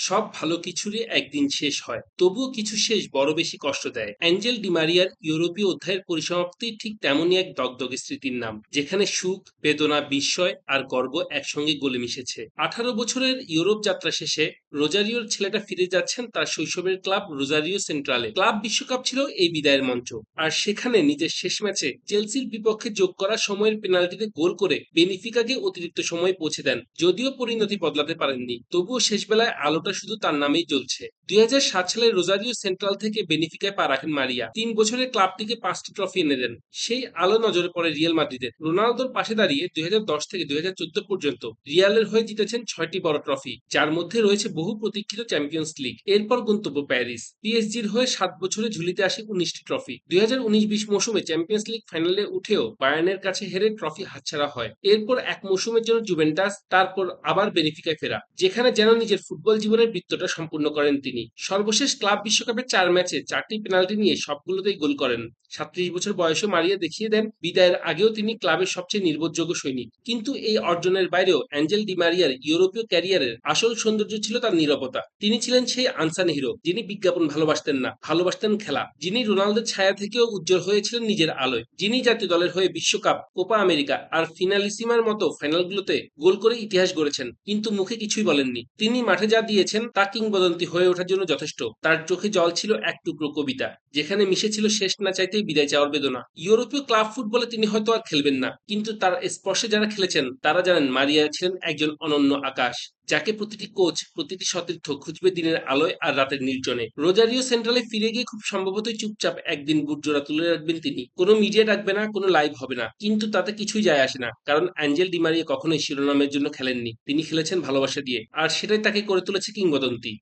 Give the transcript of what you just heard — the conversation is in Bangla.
সব ভালো কিছুরই একদিন শেষ হয়। তবুও কিছু শেষ বড় বেশি কষ্ট দেয়। অ্যাঞ্জেল ডিমারিয়ার ইউরোপীয় অধ্যায়ের পরিসমাপ্তি ঠিক তেমনই এক দগদগে স্মৃতির নাম, যেখানে সুখ, বেদনা, বিস্ময় আর গর্ব একসঙ্গে গলে মিশেছে। আঠারো বছরের ইউরোপ যাত্রা শেষে রোজারিওর ছেলেটা ফিরে যাচ্ছেন তার শৈশবের ক্লাব রোজারিও সেন্ট্রালে। ক্লাব বিশ্বকাপ ছিল এই বিদায়ের মঞ্চ। আর সেখানে নিজের শেষ ম্যাচে চেলসির বিপক্ষে যোগ করা সময়ের পেনাল্টিতে গোল করে বেনিফিকাকে অতিরিক্ত সময় পৌঁছে দেন, যদিও পরিণতি বদলাতে পারেননি। তবুও শেষ বেলায় আলোটা শুধু তার নামেই জ্বলছে। দুই হাজার সাত সালে রোজারিও সেন্ট্রাল থেকে বেনিফিকায় পা রাখেন মারিয়া। তিন বছরের ক্লাবটিকে পাঁচটি ট্রফি এনে দেন। সেই আলো নজরে পড়ে রিয়াল মাদ্রিদের। রোনালদোর পাশে দাঁড়িয়ে দুই হাজার দশ থেকে দুই হাজার চোদ্দ পর্যন্ত রিয়ালের হয়ে জিতেছেন ছয়টি বড় ট্রফি, যার মধ্যে রয়েছে বহু প্রতীক্ষিত চ্যাম্পিয়ন্স লিগ। এরপর গন্তব্য প্যারিস। পিএসজির হয়ে সাত বছরে ঝুলিতে আসে উনিশটি ট্রফি। দুই হাজার উনিশ বিশ মৌসুমে চ্যাম্পিয়ন্স লিগ ফাইনালে উঠেও বায়ার্নের কাছে হেরে ট্রফি হাতছাড়া হয়। এরপর এক মৌসুমের জন্য জুভেন্টাস, তারপর আবার বেনিফিকায় ফেরা, যেখানে যেন নিজের ফুটবল জীবনের বৃত্তটা সম্পূর্ণ করেন তিনি। সর্বশেষ ক্লাব বিশ্বকাপের চার ম্যাচে চারটি পেনাল্টি নিয়ে সবগুলোতেই গোল করেন। সাত্রিশ বছর বয়সে মারিয়া দেখিয়ে দেন বিদায়ের আগেও তিনি ক্লাবের সবচেয়ে নির্ভরযোগ্য সৈনিক। কিন্তু এই অর্জনের বাইরেও অ্যাঞ্জেল ডি মারিয়ার ইউরোপীয় ক্যারিয়ারের আসল সৌন্দর্য ছিল তার নিরবতা। তিনি ছিলেন সেই আনসান হিরো, যিনি বিজ্ঞাপন ভালোবাসতেন না, ভালোবাসতেন খেলা। যিনি রোনালদোর ছায়া থেকেও উজ্জ্বল হয়েছিলেন নিজের আলোয়। যিনি জাতীয় দলের হয়ে বিশ্বকাপ, কোপা আমেরিকা আর ফিনালিসিমার মতো ফাইনালগুলোতে গোল করে ইতিহাস গড়েছেন, কিন্তু মুখে কিছুই বলেননি। তিনি মাঠে যা দিয়েছেন তা কিংবদন্তি হয়ে ওঠার জন্য যথেষ্ট। তার চোখে জল ছিল এক টুকরো কবিতা, যেখানে মিশেছিল শেষ না চাইতেই বিদায় চাওয়ার বেদনা। ইউরোপীয় ক্লাব ফুটবলে তিনি হয়তো আর খেলবেন না, কিন্তু তার স্পর্শে যারা খেলেছেন, তারা জানেন মারিয়া ছিলেন একজন অনন্য আকাশ, যাকে প্রতিটি কোচ, প্রতিটি সতীর্থ খুঁজবে দিনের আলোয় আর রাতের নির্জনে। রোজারিও সেন্ট্রালে ফিরে গিয়ে খুব সম্ভবতই চুপচাপ একদিন বুটজোড়া তুলে রাখবেন তিনি। কোনো মিডিয়া ডাকবে না, কোনো লাইভ হবে না, কিন্তু তাতে কিছুই যায় আসে না, কারণ অ্যাঞ্জেল ডিমারিয়া কখনোই শিরোনামের জন্য খেলেননি। তিনি খেলেছেন ভালোবাসা দিয়ে, আর সেটাই তাকে করে তুলেছে কিংবদন্তি।